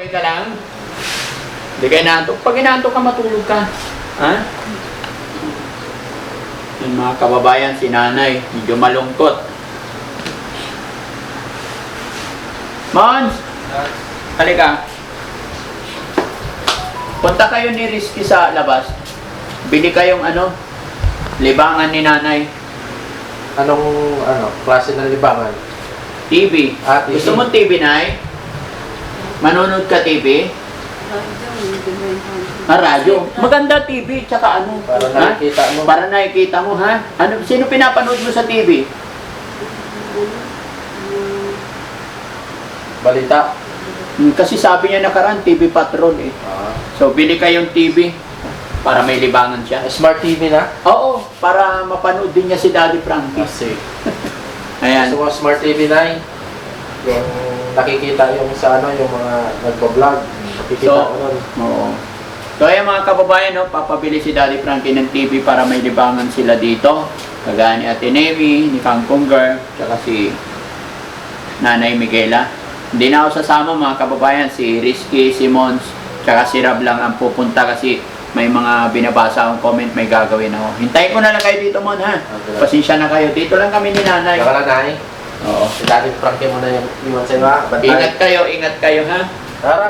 Okay ka lang? Hindi ka inaantok. Pag inaantok ka, matulog ka. Ha? Yung mga kababayan, si nanay, medyo malungkot. Mons! Halika. Punta kayo ni Rizky sa labas. Bili kayong ano, libangan ni nanay. Anong ano, klase ng libangan? TV. Ah, TV. Gusto mo TV, Nay? Manonood ka TV? Ah, radyo. Maganda TV, tsaka ano? Para ha? nakikita mo. Para nakikita mo, ha? Ano, sino pinapanood mo sa TV? Balita. Hmm, kasi sabi niya nakaraan, TV Patrol eh. Ah. So, bili kayong TV para may libangan siya. Smart TV na? Oo, para mapanood din niya si Daddy Frankie. Kasi. Ayan. Gusto mo Smart TV na Yung nakikita yung sa ano, yung mga nagpo-vlog. Nakikita So, ko nun. Oo. So ayan mga kababayan, no, papabili si Daddy Frankie ng TV para may libangan sila dito. Kagaya ni Ate Nemi, ni Kangkong Girl, tsaka si Nanay Miguela. Hindi na ako sasama mga kababayan, si Rizky, si Mons, tsaka si Rab lang ang pupunta kasi may mga binabasa akong comment, may gagawin ako. Hintayin ko na lang kayo dito, Mon, ha? Okay. Pasensya na kayo. Dito lang kami ni Nanay. Saka nai. Oo. Si Daddy Frankie mo na yung iwan sa'yo ha. Bantay. Ingat kayo, ingat kayo, ha? Tara.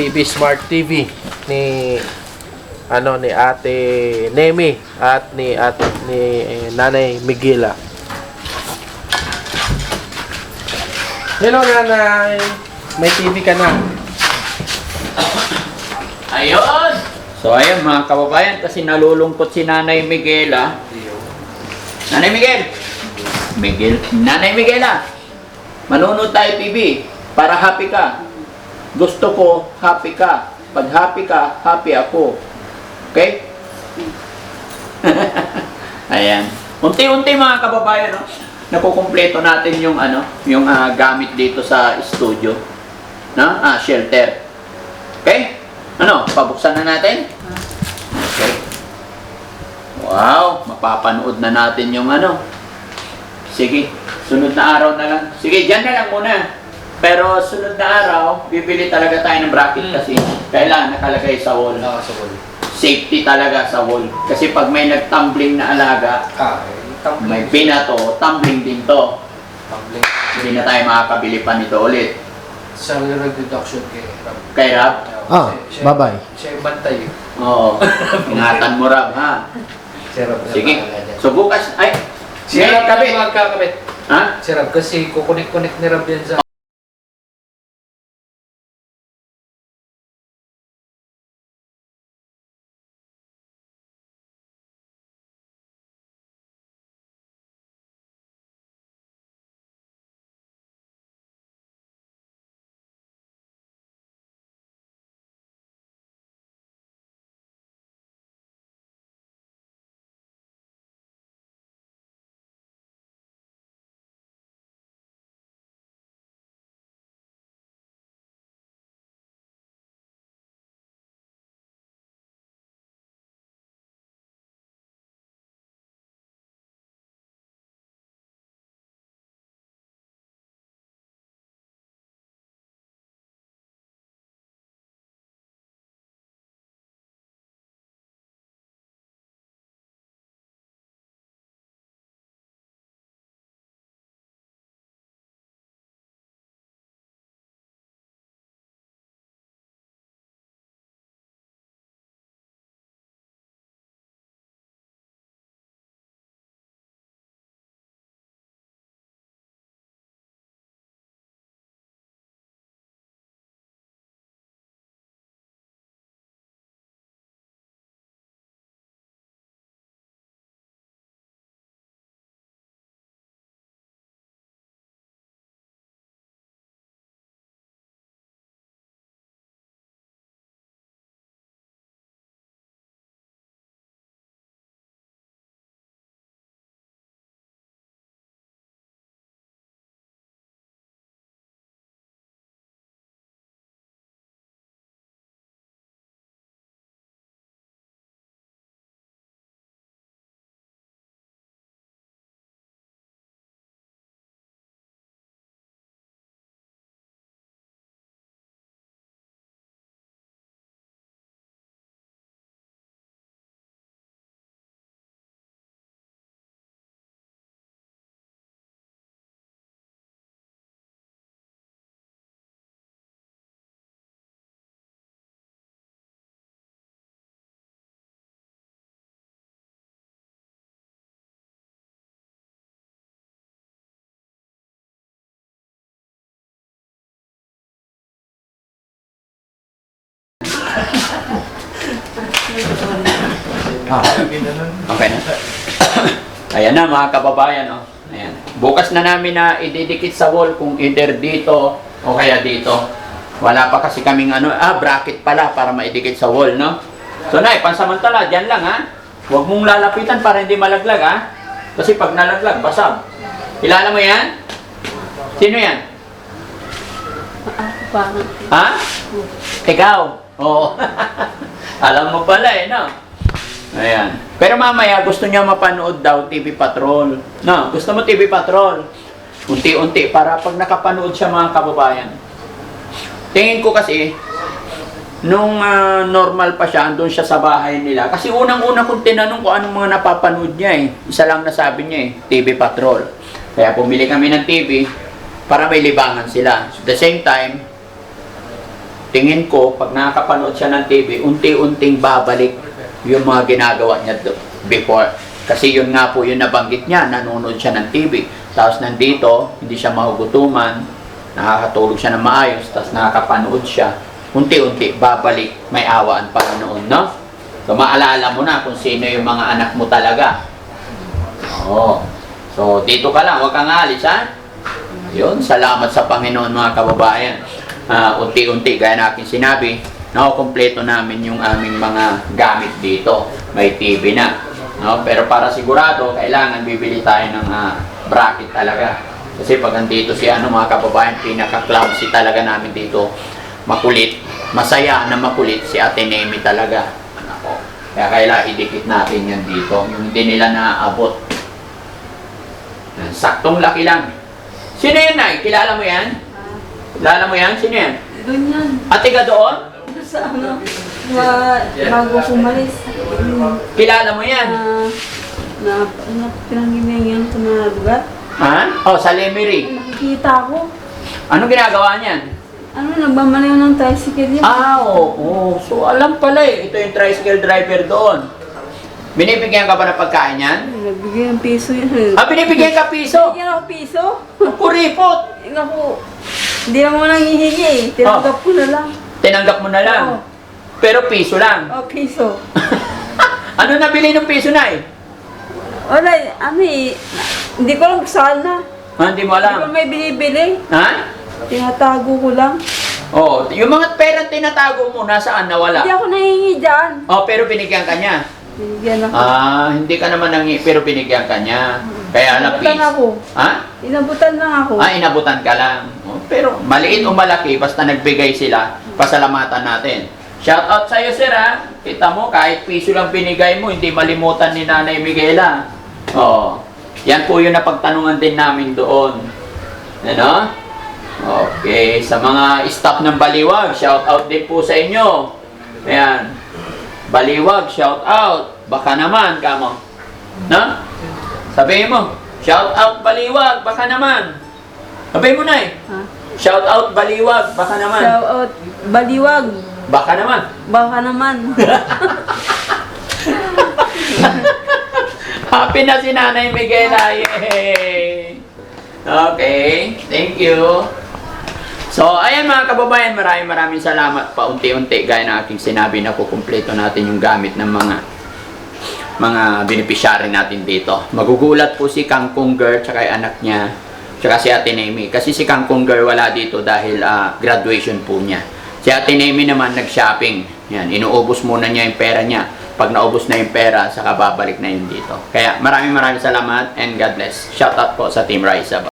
TV Smart TV ni ano ni Ate Nemi at ni Ate ni eh, Nanay Miguela. Hello Nanay. may TV ka na. Ayun! So ayun mga kababayan, kasi nalulungkot si Nanay Miguela. Nanay Miguel! Miguel, Nanay Miguela! Manunod tayo TV para happy ka. Gusto ko, happy ka. Pag happy ka, happy ako. Okay? Ayan. Unti-unti mga kababayan, no? nakukumpleto natin yung ano, yung ah, gamit dito sa studio. Na? Ah, shelter. Okay? Ano, pabuksan na natin? Okay. Wow, mapapanood na natin yung ano. Sige, sunod na araw na lang. Sige, dyan na lang muna. Pero sunod na araw, bibili talaga tayo ng bracket Hmm. kasi kailangan nakalagay sa wall. Nakasabol. Safety talaga sa wall. Kasi pag may nag-tumbling na alaga, Ah, tumbling. may binato, tumbling din to. Tumbling. Hindi na tayo makakabili pa nito ulit. Salary reduction kay Ram. Kay Rab? Ah, Siya- bye-bye. Siya yung bantay. Oo. Ingatan mo Rab, ha? Si Ram. Sige. So bukas, ay, Si na magkakabit. Ha? Si Ram kasi kukunik-kunik ni Ram yan sa... Okay na. Ayan na mga kababayan. Oh. Ayan. Bukas na namin na ididikit sa wall kung either dito o kaya dito. Wala pa kasi kaming ano, ah, bracket pala para maidikit sa wall, no? So na, pansamantala, dyan lang ha. Huwag mong lalapitan para hindi malaglag ha. Kasi pag nalaglag, basag. Kilala mo yan? Sino yan? Ako parang Ha? Ikaw? Oo. Alam mo pala eh, no? Ayan. Pero mamaya gusto niya mapanood daw TV Patrol. No, gusto mo TV Patrol. Unti-unti para pag nakapanood siya mga kababayan. Tingin ko kasi, nung ah, normal pa siya, andun siya sa bahay nila. Kasi unang-una kong tinanong ko anong mga napapanood niya eh. Isa lang nasabi niya eh, TV Patrol. Kaya pumili kami ng TV para may libangan sila. At the same time, tingin ko, pag nakakapanood siya ng TV, unti-unting babalik yung mga ginagawa niya before. Kasi yun nga po yung nabanggit niya, nanonood siya ng TV. Tapos nandito, hindi siya mahugutuman. nakakatulog siya ng maayos, tapos nakakapanood siya, unti-unti, babalik, may awaan pa noon, no? So, maalala mo na kung sino yung mga anak mo talaga. Oo. So, dito ka lang, huwag kang alis, ha? Yun, salamat sa Panginoon mga kababayan. Ah, unti-unti, gaya na aking sinabi, nakukompleto namin yung aming mga gamit dito. May TV na. No? Pero para sigurado, kailangan bibili tayo ng ah, bracket talaga. Kasi pag andito si ano mga kababayan, pinaka-clumsy talaga namin dito. Makulit. Masaya na makulit si Ate Nemi talaga. Nako. Kaya kailangan idikit natin yan dito. Yung hindi nila naaabot. Saktong laki lang. Sino yan, Nay? Kilala mo yan? Kilala mo yan? Sino yan? Doon yan. Ate ka doon? Sa ano, ma, bago kumalis. Hmm. Kilala mo yan? Na, na, na, pinanggimingan sa mga lugar. Ha? Oh, sa Lemery. Nakikita ko. Ano ginagawa niyan? Ano, nagmamalayo ng tricycle yan. Ah, oo. oo. So, alam pala eh. Ito yung tricycle driver doon. Binibigyan ka ba ng pagkain yan? Nagbigay ng piso yan. Ah, binibigyan ka piso? Bigyan ako piso. Kuripot! Eh, Naku, hindi naman nanghihingi eh. Tinanggap ko na lang. Tinanggap mo na lang. Oo. Pero piso lang. Oh, piso. ano nabili ng piso na eh? Wala, ano eh, hindi ko lang saan na. Ha, hindi mo Hindi ko alam. may binibili. Ha? Tinatago ko lang. Oo. yung mga pera tinatago mo, nasaan nawala? Hindi ako nahingi dyan. Oh, pero binigyan ka niya. Binigyan ako. Ah, hindi ka naman nangi, pero binigyan ka niya. Kaya alam, Inabutan ako. Ha? Inabutan lang ako. Ah, inabutan ka lang. Oh, pero maliit o malaki, basta nagbigay sila, pasalamatan natin. Shout out sa iyo, sir, ha? Kita mo, kahit piso lang binigay mo, hindi malimutan ni Nanay Miguela. Oo. Yan po yung napagtanungan din namin doon. Ano? Okay, sa mga staff ng Baliwag, shout out din po sa inyo. Ayan. Baliwag, shout out. Baka naman, kamo. No? Sabihin mo, shout out Baliwag, baka naman. Sabihin mo na eh. Ha? Shout out Baliwag, baka naman. Shout out, baliwag. Baka naman. Baka naman. Happy na si Nanay Miguela. Yay! Okay, thank you. So, ayan mga kababayan, maraming maraming salamat. Paunti-unti, gaya na aking sinabi na kukumpleto natin yung gamit ng mga mga beneficiary natin dito. Magugulat po si Kangkong Girl tsaka anak niya tsaka si Ate Nemi. Kasi si Kangkong Girl wala dito dahil ah, graduation po niya. Si Ate Nemi naman nag-shopping. Yan, inuubos muna niya yung pera niya. Pag naubos na yung pera, saka babalik na yun dito. Kaya maraming maraming salamat and God bless. Shout out po sa Team Rise Up.